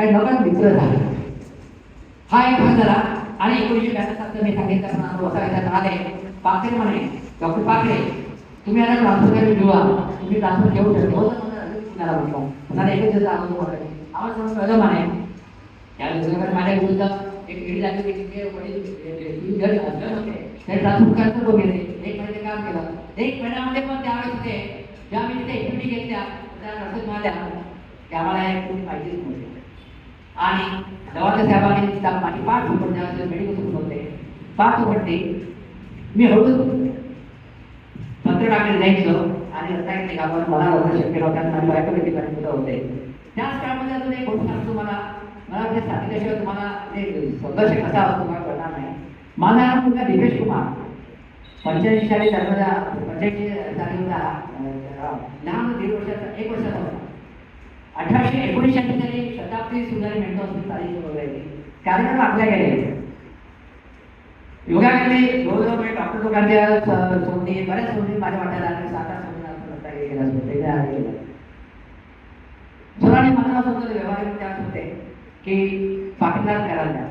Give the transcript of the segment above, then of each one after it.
काही नकळत मित्र झाले हा. एक भाग झाला आणि एकोणीसशे ब्याण्णव मी सांगितलं वसाव्याच्या आले पाखरे म्हणे डॉक्टर पाखरे तुम्ही आता ट्रान्सफर घेऊया तुम्ही ट्रान्सफर घेऊ शकतो मला पुण्याला म्हटलं पुन्हा एकच दिवस आलो आम्हाला समज कळलं म्हणे त्या माझ्या विरुद्ध एक लेडी लागली ते ट्रान्सफर करायचं एक महिने काम केलं एक महिन्यामध्ये पण त्यावेळेस ते ज्या मी तिथे एक्टिव्हिटी घेतल्या त्या नर्सेस म्हणाल्या एक पाहिजेच आणि दवाच्या साहेबांनी तिचा माझी पाठ उपडण्याचं मेडिकल सुरू होते. पाठ उपडते मी हळूच पत्र टाकले जायचं आणि रस्त्याकडे गावावर मला होतं शक्य नव्हतं माझी बायको देखील मुलं होते त्याच काळामध्ये अजून एक गोष्ट सांगतो मला मला ते सांगितल्याशिवाय तुम्हाला ते संघर्ष कसा असतो मला कळणार नाही. माझा हा मुलगा दिपेश कुमार पंच्याऐंशी साली जन्मला पंच्याऐंशी साली होता लहान दीड वर्षाचा एक वर्षाचा होता. अठराशे एकोणीसशे साली शताब्दी सुधारी असं हॉस्पिटल वगैरे. कार्यक्रम आपल्या गेले योगाकडे जवळजवळ डॉक्टर लोकांच्या स- बऱ्याच सोबती माझ्या वाट्याला आल्या सात आठ सोबती आपण रस्ता गेला असतो ते काय गेलं सरांनी मला असं होतं व्यवहारिक त्यात होते की पाकिस्तान करायला द्या.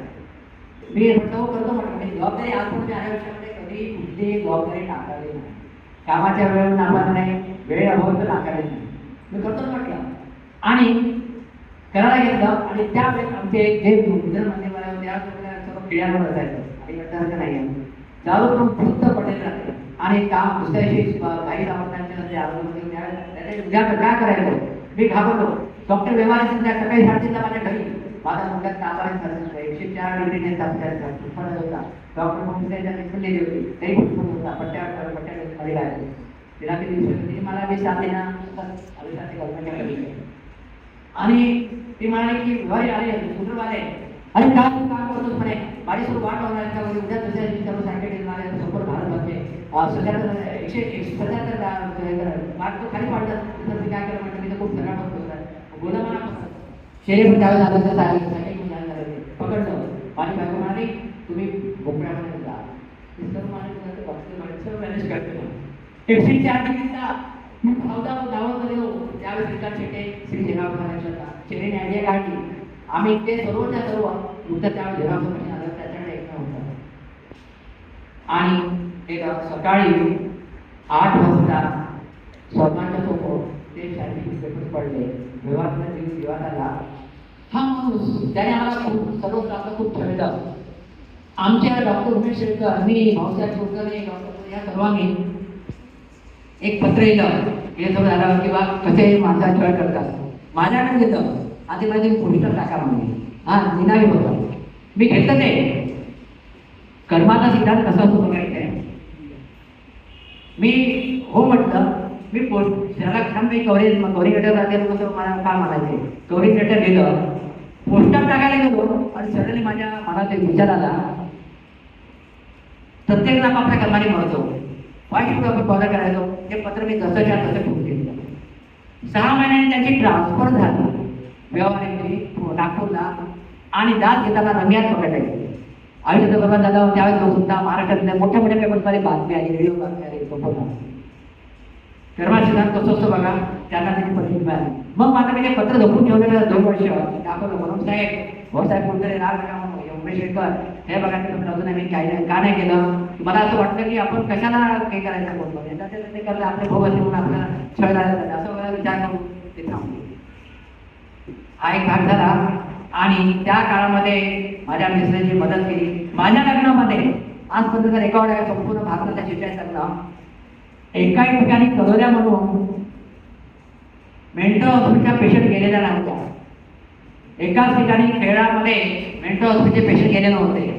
मी म्हणतो करतो म्हणतो मी जबाबदारी आजपर्यंत मी आयुष्यामध्ये कधी कुठलीही जबाबदारी नाकारली नाही. कामाच्या वेळेवर नाकारलं नाही वेळ अभाव तर नाकारली नाही. मी करतो म्हटलं. आणि करायला घेतला आणि त्यावेळेस आमचे जे मुद्रण मान्यवर आहे त्या सर्व पिढ्यांवर असायचं. आणि म्हणतात नाही आहे. चालू करून फक्त पटेल राहते आणि काम दुसऱ्याशी काही सामर्थ्यांच्या आरोग्य काय करायचं? मी घाबरलो. डॉक्टर व्यवहार संध्या सकाळी साडेतीनला माझ्या घरी. माझा मुलगा कामाला एकशे चार डिग्री तापमान होता. डॉक्टर म्हणून त्याच्या निघून गेली होती. तरी पण होता. पट्ट्या पट्ट्या मध्ये काय तिला ते दिवशी मला मी साधे ना आयुष्यात कल्पना केली आणि ते म्हणाले की घरी आले सुंदरवाले आले आणि काय तू काम करतोस म्हणे माझ्यासोबत वाट लावणार का म्हणजे उद्या दुसऱ्या दिवशी सर्व सांगितले मला संपूर्ण भारत भरते सध्या एकशे एकशे सध्या तर मार्क तो खाली पाडतात तर मी काय केलं म्हटलं मी तर खूप सगळ्या बघतो बोला मला पण त्यावेळेस आलं तर सांगितलं सांगितलं पकडलं. माझी बायको म्हणाली तुम्ही बोकड्यामध्ये जा. सर्व माझ्या बघते मॅनेज करते. एकशे चार डिग्रीचा धावता धावत मध्ये त्यावेळेस श्रीकांत शेटे श्री झेगाव होता शेरेने आयडिया काढली आम्ही ते सर्वच्या सर्व उत्तर त्यावेळेस झेगावमध्ये आलं त्याच्याकडे एक होता आणि एक सकाळी आठ वाजता स्वतःच्या सोबत ते शारीरिक पेपर पडले व्यवहाराचा जीव जीवात आला हा माणूस त्याने आम्हाला खूप सर्व आपलं खूप ठेवलं आमच्या डॉक्टर उमेश शेळकर मी भाऊसाहेब शेळकर डॉक्टर या सर्वांनी एक पत्र येतं. हे सगळं झालं किंवा कसे माणसा छळ करतात माझ्याकडे येतं आधी माझे पोस्टर टाका म्हणजे हा निनावी होतं मी घेतलं ते. कर्माचा सिद्धांत कसा असतो माहिती आहे मी हो म्हटलं मी पोस्ट त्याला छान मी कवरेज कव्हरिंग लेटर राहते कसं मला काय म्हणायचे कव्हरिंग लेटर गेलं पोस्टर टाकायला गेलो आणि सडनली माझ्या मनात एक विचार आला. प्रत्येक नाम आपल्या कर्माने मरतो. वाईट आपण बॉदर करायचो ते पत्र मी जसंच्या तसं ठेवून घेतलं सहा महिन्याने त्याची ट्रान्सफर झाली. व्यवहाराची नागपूरला. आणि दात घेताना रम्यात पकडायची आयुष्य आयुष्याचं बरोबर झालं त्यावेळेस सुद्धा महाराष्ट्रातल्या मोठ्या मोठ्या पेपरमध्ये बातमी आली रेडिओ बातमी आली संपूर्ण कर्मा सिद्धांत कसं असतं बघा त्यांना त्याची परिस्थिती मिळाली. मग माझं मी ते पत्र झोपून ठेवलेलं दोन वर्ष. दाखवलं म्हणून साहेब हो साहेब कोणतरी राग एवढे शेटकर हे बघा ते अजून मी काही नाही का नाही केलं? मला असं वाटतं की आपण कशाला हे करायचं बोलतो? याचा ते करलं आपले भोग असेल म्हणून आपल्याला छळ झाला असं वगैरे विचार करून ते थांबले. हा एक भाग झाला. आणि त्या काळामध्ये माझ्या मिस्टरांची मदत केली माझ्या लग्नामध्ये आजपर्यंत रेकॉर्ड आहे संपूर्ण भारताच्या चिठ्ठ्या लग्न एका ठिकाणी कलोऱ्या म्हणून मेंटल हॉस्पिटलच्या पेशंट गेलेल्या नव्हत्या. एकाच ठिकाणी खेळामध्ये मेंटल हॉस्पिटलचे पेशंट गेले नव्हते.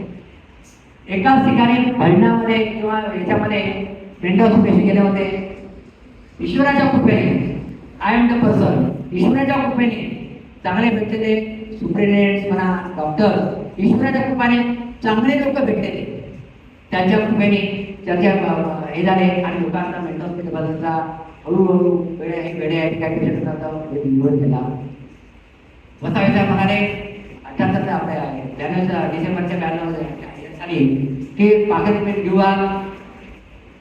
एकाच ठिकाणी भजनामध्ये किंवा याच्यामध्ये मेंटल हॉस्पिटल गेले होते. ईश्वराच्या कृपेने. आय एम द पर्सन ईश्वराच्या कृपेने. चांगले भेटलेले सुप्रिटेंडेंट म्हणा डॉक्टर ईश्वराच्या कृपाने चांगले लोक भेटलेले त्यांच्या कृपेने चर्चा हे झाले आणि लोकांना मेंटल हॉस्पिटल बदलचा हळूहळू वेळे आहे वेळे आहे काय पेशंट निवड केला वसावेचा म्हणाले अठ्याहत्तर आपल्या ब्याण्णव डिसेंबरच्या ब्याण्णव आणि ते पाकिट युवा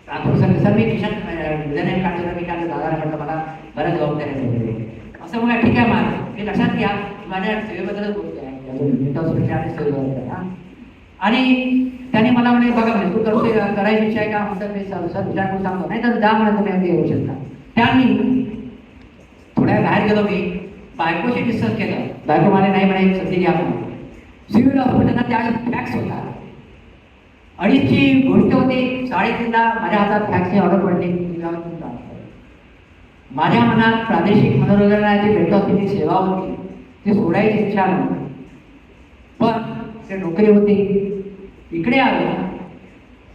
राठोड सर सर मी किशन विधान काढलं मी काढलं दादा म्हटलं मला बऱ्याच जबाबदाऱ्या वगैरे. असं मला ठीक आहे मा हे लक्षात घ्या माझ्या सेवेबद्दलच बोलते आहे. आणि त्याने मला म्हणे बघा म्हणे तू करतोय करायची इच्छा आहे का? म्हणतात मी सर सर विचारून सांगतो. नाही तर जा म्हणा तुम्ही अगदी येऊ शकता. त्यांनी थोड्या बाहेर गेलो मी. बायकोशी डिस्कस केलं. बायको मला नाही म्हणे सध्या घ्या म्हणून सिव्हिल हॉस्पिटलला त्या फॅक्स होता. अडीचची गोष्ट होती साडेतीनला माझ्या हातात फॅक्सची ऑर्डर पडली. माझ्या मनात प्रादेशिक मनोरंजनाची भेटवस्तीची सेवा होती. ती सोडायची इच्छा नव्हती. पण ते नोकरी होती. इकडे आलो.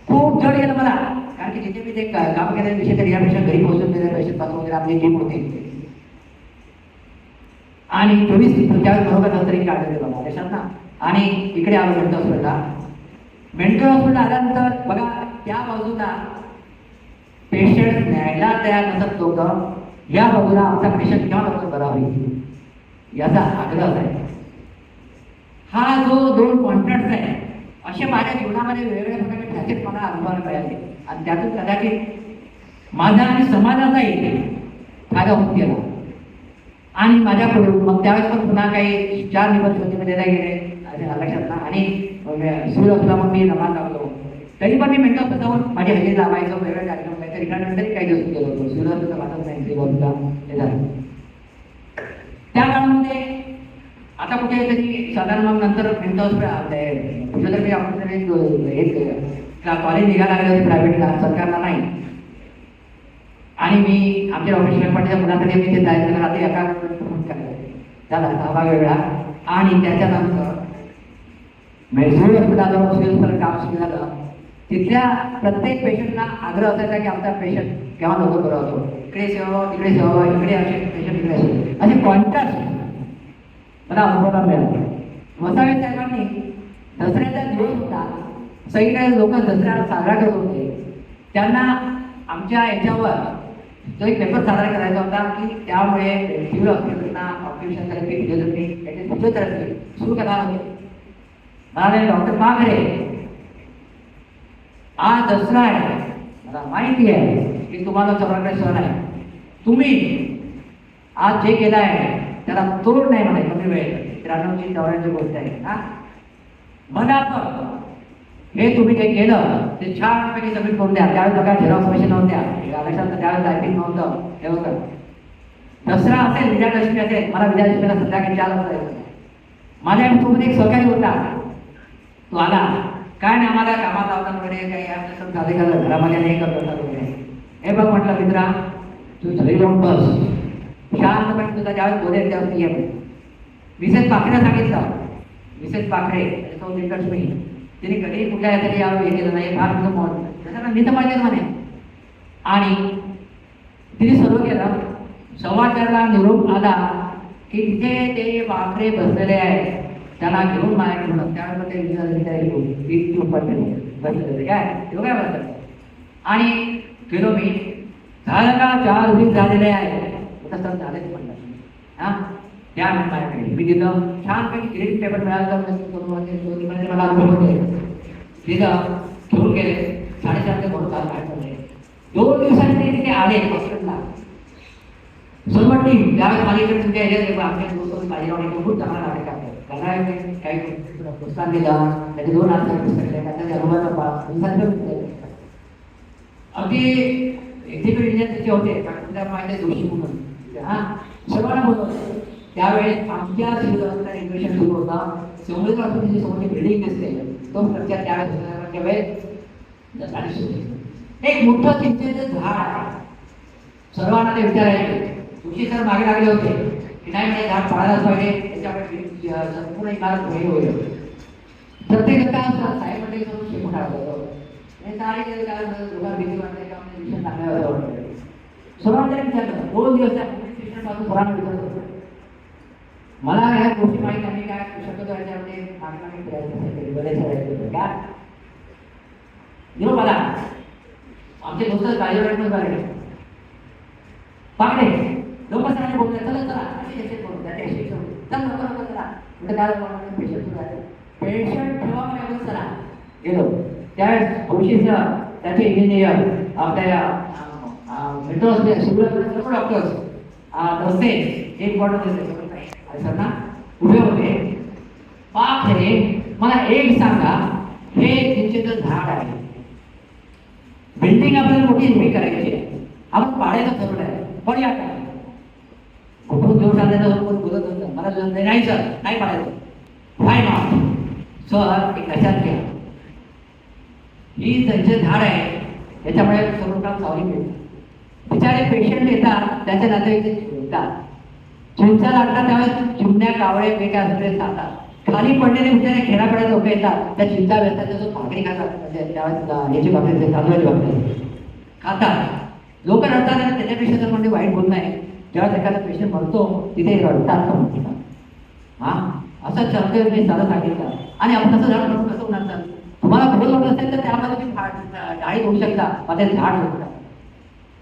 खूप जड गेलं मला. कारण की जिथे मी ते काम केलेल्या विषय तरी यापेक्षा घरी पोहोचून दिले पैसे पासून वगैरे आपली टीम होते. आणि चोवीस त्यावेळेस बरोबर नंतर काढलेले बघा देशात ना. आणि इकडे आलो घंटा हॉस्पिटलला मेंटल आल्यानंतर बघा त्या बाजूला पेशंट न्यायला तयार नसत लोक. या बाजूला आमचा पेशंट केव्हा लवकर बरा होईल याचा आग्रह आहे. हा जो दोन कॉन्ट्रॅक्ट आहे असे माझ्या जीवनामध्ये वेगवेगळ्या प्रकारचे फॅसेट मला अनुभवायला मिळाले. आणि त्यातून कदाचित माझा आणि समाजाचाही फायदा होत गेला. आणि माझ्याकडून मग त्यावेळेस पण पुन्हा काही चार निबंध ज्योतीमध्ये नाही गेले आणि लक्षात ना आणि सुरू असला मग मी नमाज लावलो तरी पण मी मेंटल जाऊन माझी हजेरी लावायचो वेगळा कार्यक्रम काय तरी कारण तरी काही दिवस गेलो होतो. सुरू असलं माझाच नाही बाबूला हे झालं. त्या काळामध्ये आता कुठे तरी साधारण मग नंतर मेंटल हॉस्पिटल फिजिओथेरपी आपण एक कॉलेज निघायला लागले होते प्रायव्हेटला सरकारला नाही. आणि मी आमच्या ऑफिस मेंबरच्या मुलाकडे मी ते जायचं रात्री एका फोन करायचे त्याला हा वेगळा आणि त्याच्यानंतर मैसूर हॉस्पिटलवर सिव्हिल काम सुरू झालं तिथल्या प्रत्येक पेशंटला आग्रह असायचा की आमचा पेशंट केव्हा नको बरा होतो इकडे सेवा इकडे तिकडे सेवा इकडे असे पेशंट इकडे असे असे कॉन्टॅक्ट मला अनुभवाला मिळाला वसावे साहेबांनी दसऱ्याचा दिवस होता सगळीकडे लोक दसऱ्याला साजरा करत होते त्यांना आमच्या याच्यावर जो एक पेपर साजरा करायचा होता की त्यामुळे सिव्हिल हॉस्पिटलना ऑक्युपेशन थेरपी फिजिओथेरपी याची फिजिओथेरपी सुरू करणार होते म्हणाले डॉक्टर माघरे. आज दसरा आहे. मला माहिती आहे की तुम्हाला चौराकडे सण आहे. तुम्ही आज जे केलं आहे त्याला तोड नाही म्हणे कमी वेळ. त्र्याण्णवची चौऱ्याण्णवची गोष्ट आहे ना म्हणा पण हे तुम्ही जे केलं ते छानपैकी सबमिट करून द्या. त्यावेळेस बघा झेरॉक्स मशीन नव्हत्या. लक्षात त्यावेळेस लायटिंग नव्हतं. हे होतं. दसरा असेल विजयादशमी असेल मला विजयादशमीला संध्याकाळी चार वाजता माझ्या सोबत एक सहकारी होता. तो आला काय नाही आम्हाला कामात लावतात वगैरे काही आपलं सण साधे घरामध्ये नाही करत असतात वगैरे हे बघ म्हटलं मित्रा तू घरी जाऊन बस. शांतपणे तुझा ज्यावेळेस बोलेल त्यावेळेस ये. म्हणे. मिसेस पाखरे सांगितलं. मिसेस पाखरे सौ लक्ष्मी तिने कधीही कुठल्या तरी यावेळी हे केलं नाही. फार तुझं मत त्याच्यानं मी तर पाहिजे म्हणे. आणि तिने सर्व केलं. समाचारला निरोप आला की तिथे ते पाखरे बसलेले आहेत. त्याला घेऊन माझ्या घेऊन त्यावेळेला ते विचार बसलेले काय तो काय बसलं आणि गेलो मी झालं का चार दिवस झालेले आहे तसं झालेच म्हणलं हा त्या माझ्याकडे मी तिथं छानपैकी क्रेडिट पेपर मिळाला मला अनुभव होते तिथं घेऊन गेले साडेचार ते काल बाहेर पडले दोन दिवसांनी ते तिथे आले हॉस्पिटलला सर्व टीम त्यावेळेस माझ्याकडे तुमच्या एरियात आमच्या दोस्त माझ्यावर खूप चांगला नाटक आहे त्यांना काही प्रोत्साहन दिलं. त्याचे दोन अर्थ पुस्तक त्याच्या अनुभवाचा अगदी एक्झिक्युटिव्ह इंजिनियर होते त्या माझ्या दोषी म्हणून. म्हणजे हा सर्वांना बोलवलं त्यावेळेस आमच्या सिव्हिल इन्व्हेशन सुरू होता. समुद्रपासून जी समोरची बिल्डिंग दिसते. तो प्रचार त्यावेळेस त्यावेळेस झाली. एक मोठं चिंतेचं झाड सर्वांना ते विचारायचे. तुळशी सर मागे लागले होते. की नाही म्हणजे झाड पाळायलाच पाहिजे. त्याच्यामुळे संपूर्ण इमारत होईल. होईल प्रत्येक काय साहेब म्हणजे करून शिकून टाकलं हे गेले काय झालं, लोकांना भीती वाटते का म्हणजे वाटतं सर्वांना विचारलं दोन दिवस त्या पोलीस सर्वांना विचारत होतो मला ह्या गोष्टी माहीत नाही काय शकतो याच्यामध्ये मागणी फिरायचं बरेच करायचं काय निरोप मला. आमचे दोस्त गाडीवर झाले पाकडे लोक सरांनी बोलतात चला चला त्याच्याशी अशी बोलू करू चल चला. पेशंट पेशंट ठेवा मला चला. गेलो. त्यावेळेस त्याचे इंजिनियर आपल्या मेट्रो सिव्हिल सर्व डॉक्टर्स रस्ते एक बॉटल देते. सर ना उभे होते. पाच हे मला एक सांगा. हे चिंचेचं झाड आहे. बिल्डिंग आपल्याला मोठी उभी करायची आहे. आपण पाडायचं ठरवलं आहे पण या काय? कुठून कोण बोलत होतं? मला जोर नाही सर नाही म्हणायचं. फाय नॉट सर एक लक्षात घ्या ही त्यांचे झाड आहे. याच्यामुळे सर्व काम सावली मिळतात बिचारे पेशंट येतात. त्याच्या नातेवाईक ते चिडतात लागतात त्यावेळेस चिमण्या कावळे बेका सगळे जातात खाली पडलेले बिचारे खेळाकडे लोक येतात. त्या चिंता व्यस्तात त्याचं भाकरी खातात. म्हणजे त्यावेळेस याची भाकरी तांदळाची भाकरी खातात. लोक रडतात आणि त्याच्यापेक्षा जर म्हणजे वाईट बोलणं आहे जेव्हा एखादा पेशंट म्हणतो तिथे रडतात का हा? असं चालतंय मी सारं सांगितलं. आणि आपण कसं झाड म्हणून कसं होणार सर? तुम्हाला भूल होत असेल तर त्यामध्ये तुम्ही झाड डाळी होऊ शकता मग झाड होऊ शकता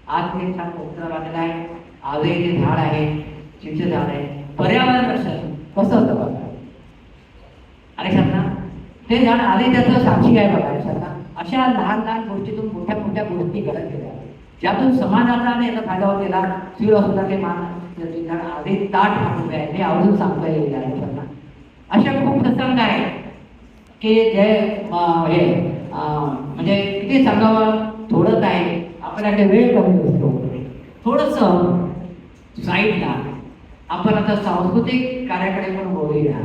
आज हे छान कोकणात आलेलं आहे. आजही जे झाड आहे. चिंचे झाड आहे. पर्यावरण रक्षण. कसं असतं बघा? आणि ना ते झाड आधी त्याचं साक्षी आहे बघा ना अशा लहान लहान गोष्टीतून मोठ्या मोठ्या गोष्टी घडत गेल्या. ज्यातून समाजाचा आणि याचा फायदा होतेला गेला सिव्हिल हॉस्पिटलचे मान त्याचे झाड आधी ताट मांडून आहे हे आवडून सांगता येईल आयुष्यात अशा खूप प्रसंग आहे की जे हे म्हणजे किती सांगावं थोडंच आहे आपल्याकडे वेळ कमी असतो थोडंसं साईडला आपण आता सांस्कृतिक कार्याकडे पण बोलूया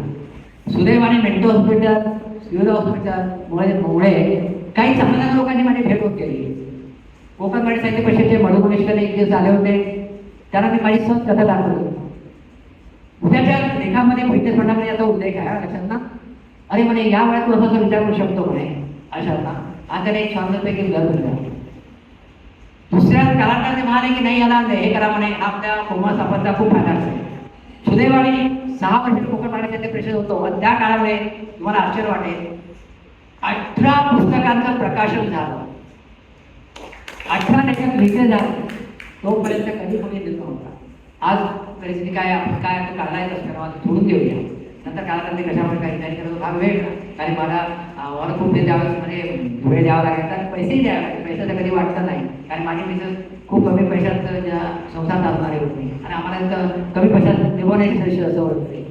सुदैवाने मेंटल हॉस्पिटल सिव्हिल हॉस्पिटल मुळे मुळे काही चांगल्या लोकांनी माझी भेट होत कोकण कोकणवाडी साहित्य परिषदेचे मधुमनेश्वर एक दिवस आले होते. त्यांना मी माझी सहज कथा दाखवली. उद्याच्या लेखामध्ये पैठे फंडामध्ये याचा उल्लेख आहे अशांना अरे म्हणे या वेळात तू असं विचार करू शकतो म्हणे. अशांना आता आज त्याने एक छानपैकी घर दिलं. दुसऱ्या कलाकाराने म्हणाले की नाही याला हे करा म्हणे. आपल्या कोमा सापडचा खूप फायदा असेल सुदैवाने सहा वर्ष कोकण मराठी साहित्य परिषद होतो. त्या काळामुळे तुम्हाला आश्चर्य वाटेल. अठरा पुस्तकांचं प्रकाशन झालं. अठरा त्याच्यात भेटले जात तोपर्यंत कधी कोणी देतो होता आज परिस्थिती काय आपण काय आपण काढला येत असताना मला सोडून देऊया. नंतर कालांतराने कशामुळे काही तयारी करतो हा वेळ ना कारण मला मला खूप ते द्यावं म्हणजे वेळ द्यावा लागेल तर पैसेही द्यावे लागेल पैसा तर कधी वाटत नाही. कारण माझी मिसेस खूप कमी पैशात संसार चालणारे होते. आणि आम्हाला इथं कमी पैशात निवडण्याची दृश्य असं होते.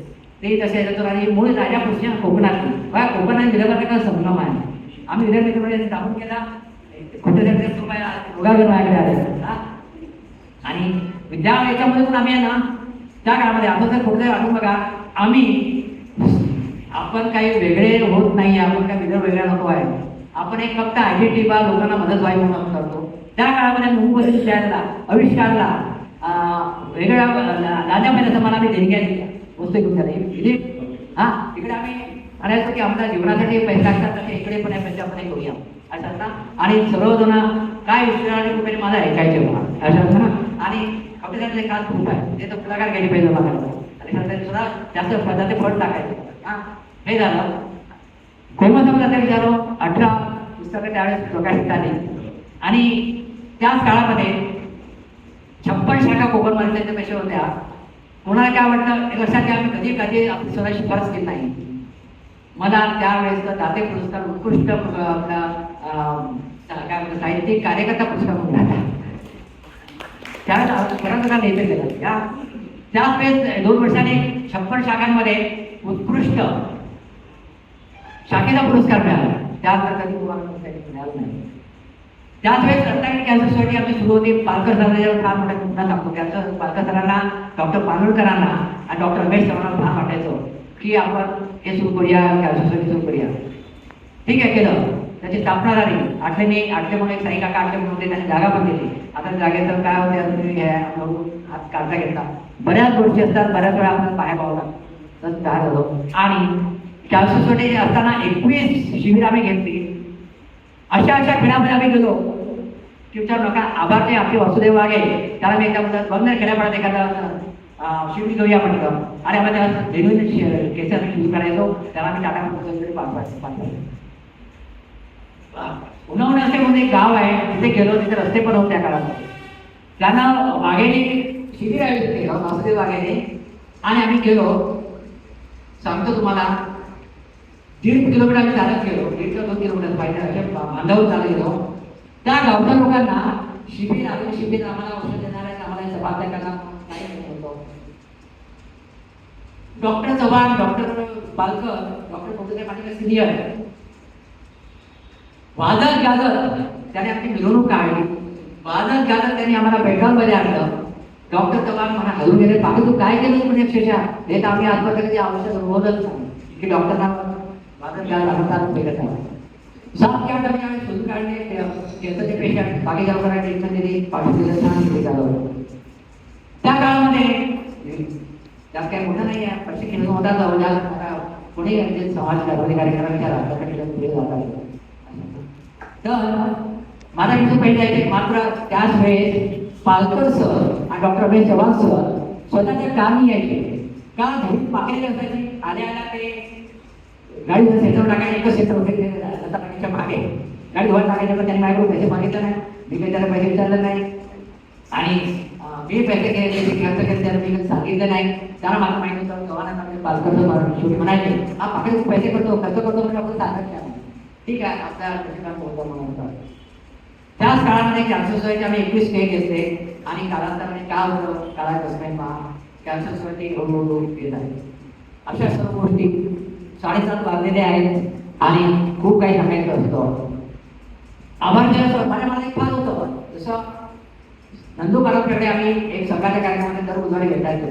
ते तसे येतात आणि मूळ राजा पुढच्या कोकणात बघा कोकण आणि विदर्भाचा संगम आहे. आम्ही विदर्भामध्ये दाखवून केला तुम्हाला उगागर माझ्याकडे आले आणि विद्यालय याच्यामध्ये पण आम्ही आहे ना त्या काळामध्ये आपण जर कुठेतरी आठवून बघा आम्ही आपण काही वेगळे होत नाही आपण काही वेगळं वेगळा नको आहे आपण एक फक्त आयडेंटिटी बा लोकांना मदत व्हावी म्हणून आपण करतो. त्या काळामध्ये मुंबई विद्यार्थ्याला आविष्कारला वेगळ्या राजा महिन्याचा मला आम्ही देणग्या दिल्या वस्तू घेऊन झाली इथे हा इकडे आम्ही आणि असं की आपल्या जीवनासाठी पैसे लागतात तसे इकडे पण आहे पंजाबमध्ये करूया असं ना आणि सर्वजण काय विचार आणि कुठे मला ऐकायचे बघा असं ना आणि कपिलांचे काल खूप आहे ते तर पुढाकार घ्यायला पाहिजे मला आणि नंतर सुद्धा जास्त स्वतःचे फळ टाकायचे. हा हे झालं. कोमल समाजाचा विचारो अठरा पुस्तकं त्यावेळेस प्रकाशित झाली आणि त्याच काळामध्ये छप्पन शाखा कोकणमध्ये माणसाच्या पैसे होत्या कोणाला काय वाटलं? लक्षात घ्या आम्ही कधी कधी आपली स्वतः शिफारस केली नाही. मला त्यावेळेस दाते पुरस्कार उत्कृष्ट आपला काय म्हणतात साहित्यिक कार्यकर्ता पुरस्कार मिळाला त्यावेळेस बऱ्याच नेते गेला त्या त्याच वेळेस दोन वर्षांनी छप्पन शाखांमध्ये उत्कृष्ट शाखेचा पुरस्कार मिळाला. त्यानंतर कधी तुम्हाला मिळाला नाही. त्याच वेळेस रत्नागिरी कॅन्सर सोसायटी आमची सुरू होती. पालकर सरांच्या फार मोठ्या पुन्हा सांगतो त्यांचं पालकर सरांना डॉक्टर पानोळकरांना आणि डॉक्टर रमेश सरांना फार वाटायचं की आपण हे सुरू करूया कॅन्सर सुरू करूया ठीक आहे केलं. त्याची स्थापना झाली. आठलेने आठले म्हणून एक साई काका आठले म्हणून होते त्यांनी जागा पण दिली. आता जागेचं काय होते आता तुम्ही हात काढता घेतला. बऱ्याच गोष्टी असतात बऱ्याच वेळा आपण पाया पावला तर काय आणि कॅन्सर असताना एकवीस शिबिर आम्ही घेतली. अशा अशा खेळामध्ये आम्ही गेलो. की विचारू नका आभारते आपले वासुदेव वागे त्याला मी एकदा म्हणतात बंद खेड्यापाड्यात एखादा अं, शिबिर घेऊया म्हटलं आणि आम्हाला त्या जेन्युइन केसेस आम्ही सुरू करायचो त्याला आम्ही टाटा कंपनीकडे पाठवायचो पाठवायचो उन्हावणे असे म्हणून एक गाव आहे तिथे गेलो तिथे रस्ते पण होते त्या काळामध्ये. त्यांना वाघेने शिबिर आयोजित केलं वासुदेव वाघेने आणि आम्ही गेलो सांगतो तुम्हाला दीड किलोमीटर आम्ही चालत गेलो दीड किलो दोन किलोमीटर पाहिजे बांधावर चालत गेलो. त्या गावच्या लोकांना शिबिर आले शिबिर आम्हाला औषध देणार आहेत आम्हाला हे करणार नाही म्हणत होतो doctor Chavan doctor Palkar doctor Pankaja Patil senior वादळ गाजत त्याने आपली मिरवणूक काढली. वादळ गाजत त्याने आम्हाला बेडगावमध्ये आणलं. डॉक्टर चव्हाण म्हणा हलून गेले. बाकी तू काय केलं म्हणजे अक्षरशः हे तर आम्ही आजपर्यंत आवश्यक रोजच सांगू की डॉक्टरना वादळ गाजत हातात भेटत आहे सात की आठ आम्ही आम्ही शोधून काढले. कॅन्सरचे पेशंट बाकी गावकऱ्या ट्रीटमेंट दिली पाठवून दिलं छान दिली त्या काळामध्ये त्यात काही मोठं नाही आहे पैसे केलं मोठा जाऊ म्हणजे द्या आता पुढे म्हणजे समाज करणारे कार्यक्रमाच्या राष्ट्रासाठी पुढे जाता तर माझा इथं पहिले आहे मात्र त्याच वेळेस पालकर सर आणि डॉक्टर अभय चव्हाण सर स्वतःच्या कामी यायचे का धूप पाकलेले असायचे आल्या आल्या ते गाडी क्षेत्र टाकायला एकच क्षेत्र होते दत्तापाटीच्या मागे. गाडी धुवायला टाकायचं पण त्यांनी माझ्याकडून पैसे मागितलं नाही. मी काही त्याला पैसे विचारलं नाही. आणि मी पहिले गेले ते क्लास केले त्याला मी सांगितलं नाही. त्याला मला माहिती होतं गव्हाना पालकर शेवटी म्हणायचे हा पाकिट पैसे करतो कसं करतो म्हणजे आपण सांगत नाही ठीक आहे आपल्या प्रशिक्षण बोलतो म्हणून त्याच काळामध्ये कॅन्सर सोसायटी आम्ही एकवीस केक घेतले. आणि कालांतराने म्हणजे का होतं? काळात कसं नाही पहा? कॅन्सर सोसायटी हळूहळू येत आहे. अशा सर्व गोष्टी साडेसात वाजलेले आहेत. आणि खूप काही सांगायचं असतं. आभार आभारच्या माझ्या मला एक फार होतं. जसं नंदू काळाकडे आम्ही एक सकाळच्या कार्यक्रमाने दर बुधवारी येतो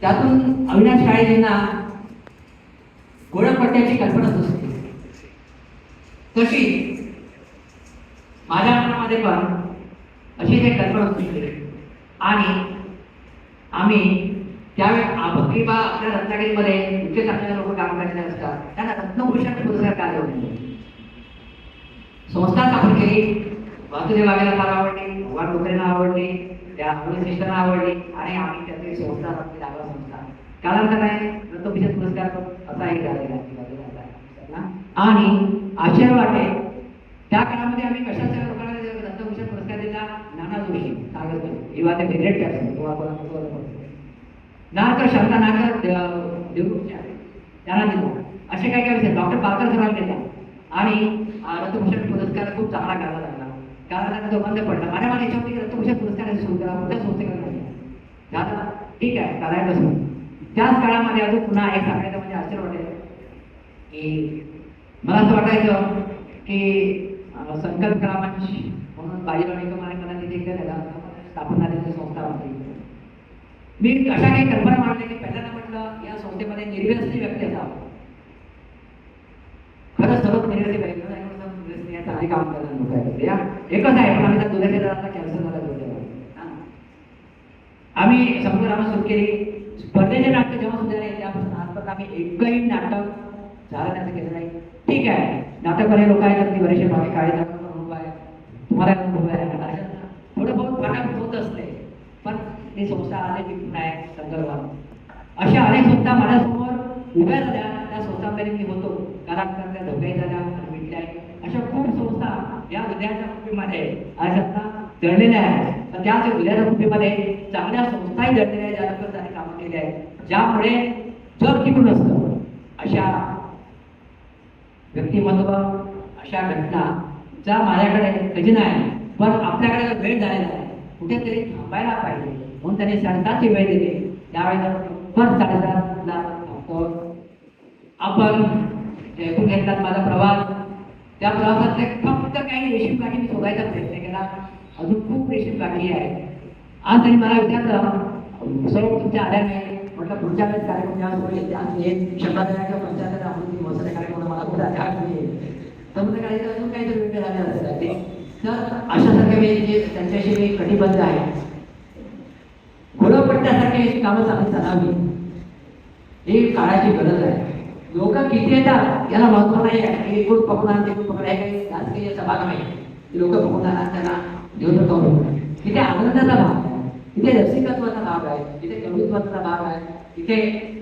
त्यातून अविनाश काळेजींना गोळपट्ट्याची कल्पना सुचली तशी माझ्या मनामध्ये पण अशी एक कल्पना सुचली आणि आम्ही त्यावेळी भक्तिबा आपल्या रत्नागिरीमध्ये उच्च चांगले लोक काम करायचे असतात. त्यांना रत्नभूषण पुरस्कार कार्य होते संस्था स्थापन केली. वासुदेव वाघेला फार आवडली. भगवान लोकांना आवडली त्या अरुण आवडली आणि आम्ही त्याचे संस्था आपली लागला संस्था कालांतराने रत्नभूषण पुरस्कार असा एक झालेला आहे. आणि आश्चर्य वाटे त्या काळामध्ये आम्ही कशाच्या लोकांना रत्नभूषण पुरस्कार दिला? नाना जोशी सागर किंवा ते फेवरेट पर्सन किंवा नारकर शांता नागर दे- देवरूपच्या त्यांना दिला असे काय काय विषय? डॉक्टर पालकर सरांनी दिला आणि रत्नभूषण पुरस्कार खूप चांगला करायला कारण तो बंद पडला माझ्या मला याच्यावरती रत्नभूषण पुरस्कार सुरू करा कोणत्या संस्थेकडे नाही झालं. ठीक आहे करायचं सुरू त्याच काळामध्ये अजून पुन्हा एक सांगायचं म्हणजे आश्चर्य वाटेल की मला असं वाटायचं की संकल्प ग्रामंच म्हणून बाजीराव निकम आणि मला तिथे एकदा स्थापना स्थापन झालेली संस्था होती. मी अशा काही कल्पना मांडली की पहिल्यांदा म्हटलं या संस्थेमध्ये निर्व्यसनी व्यक्ती असावं. खरंच सर्वच निर्व्यसनी पाहिजे ना, एवढं सर्व निर्व्यसनी आहे, काम करायला लोक आहेत. या एकच आहे पण आम्ही त्या दुधाच्या दराचा कॅन्सर झाला दुधाच्या हा. आम्ही समजा आम्ही सुरू केली. स्पर्धेचे नाटक जेव्हा सुद्धा झाले त्यापासून आजपर्यंत आम्ही एकही नाटक झालं त्याचं केलं नाही. ठीक आहे. नाटकवाले लोक आहेत अगदी बरेचसे बाकी काळे अनुभव आहे. तुम्हाला अनुभव आहे थोडं बहुत फाटाफूट होत असते पण ती संस्था आले विकून आहे संदर्भात. अशा अनेक संस्था माझ्यासमोर उभ्या झाल्या. त्या संस्थांमध्ये मी होतो. कारण त्या धोक्याही झाल्या. अशा खूप संस्था या हृदयाच्या कृपेमध्ये आज आता दडलेल्या आहेत. तर त्याच हृदयाच्या कृपेमध्ये चांगल्या संस्थाही जडलेल्या आहेत ज्या लोकांनी त्यांनी कामं केली आहेत. ज्यामुळे जग टिकून असतं. अशा व्यक्तिमत्व अशा घटना ज्या माझ्याकडे खजिना आहे पण आपल्याकडे वेळ झालेला आहे कुठेतरी थांबायला पाहिजे. म्हणून त्यांनी साडेसातची वेळ दिली. त्यावेळेला पण साडेसातला आपण ऐकून घेतलात माझा प्रवास. त्या प्रवासातले फक्त काही रेशीम काठी मी शोधायचा प्रयत्न केला. अजून खूप रेशीम काठी आहे आज त्यांनी मला विचारलं सर्व तुमच्या आल्या नाही म्हटलं पुढच्या वेळेस कार्यक्रम ज्या होईल शब्दाच्या एक शंभराच्या पंचाहत्तर महोत्सव कार्यक्रम मला कुठे आठवण येईल. समुद्र काही अजून काहीतरी वेगळे झाले असतात ते तर अशासारखे मी जे त्यांच्याशी मी कटिबद्ध आहे. घोडपट्ट्यासारखी अशी कामं चांगली चालावी ही काळाची गरज आहे. लोक किती येतात याला महत्त्व नाही आहे. की पकडणार ते पकडा हे काही राजकीय सभा नाही लोक पकडणार त्यांना देऊन करू तिथे आनंदाचा भाग आहे. तिथे रसिकत्वाचा भाग आहे. तिथे कवित्वाचा भाग आहे. तिथे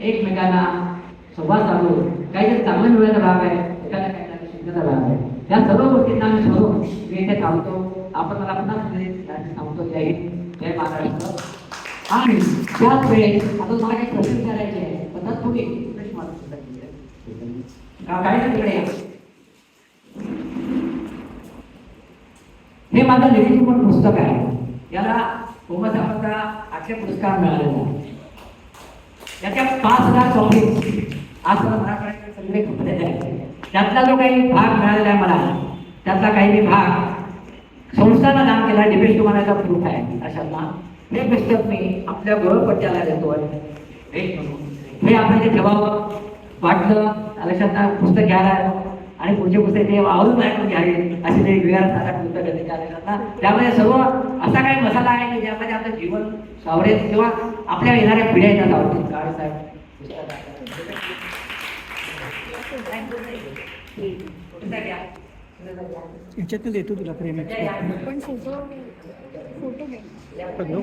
एकमेकांना संवाद चालू काहीतरी चांगलं मिळण्याचा भाग आहे. एखाद्या काहीतरी शिकण्याचा भाग आहे. या सर्व गोष्टींना आम्ही सोडून मी इथे थांबतो. आपण मला पुन्हा थांबतो जय जय महाराष्ट्र. आणि त्याच वेळेस आता मला काही प्रश्न विचारायचे आहे पण तत्पूर्वी प्रश्न मला विचारायचे आहे. का- काय ना तिकडे? हे माझं निरीक्षण पुस्तक आहे. याला कोमसाहेबांचा आठशे पुरस्कार मिळालेला आहे. याच्या पाच हजार चौकीत आज मला सगळे कपडे आहेत. त्यातला जो काही भाग मिळालेला आहे मला त्यातला काही मी भाग संस्थांना दान केला डिपेश तुम्हाला प्रूफ आहे. अशांना हे पुस्तक मी आपल्या गृहपट्ट्याला देतो आहे हे आपण जे ठेवावं वाटलं लक्षात पुस्तक घ्यायला आणि पुढचे पुस्तक ते आवडून माझ्याकडून घ्यावे असे ते वेगळ्या साऱ्या पुस्तकं त्यामध्ये सर्व असा काही मसाला आहे की ज्यामध्ये आपलं जीवन सावरेल किंवा आपल्या येणाऱ्या पिढ्या येतात आवडतील काळे साहेब. याच्यातनं देतो तुला प्रेम. पण फोटो फोटो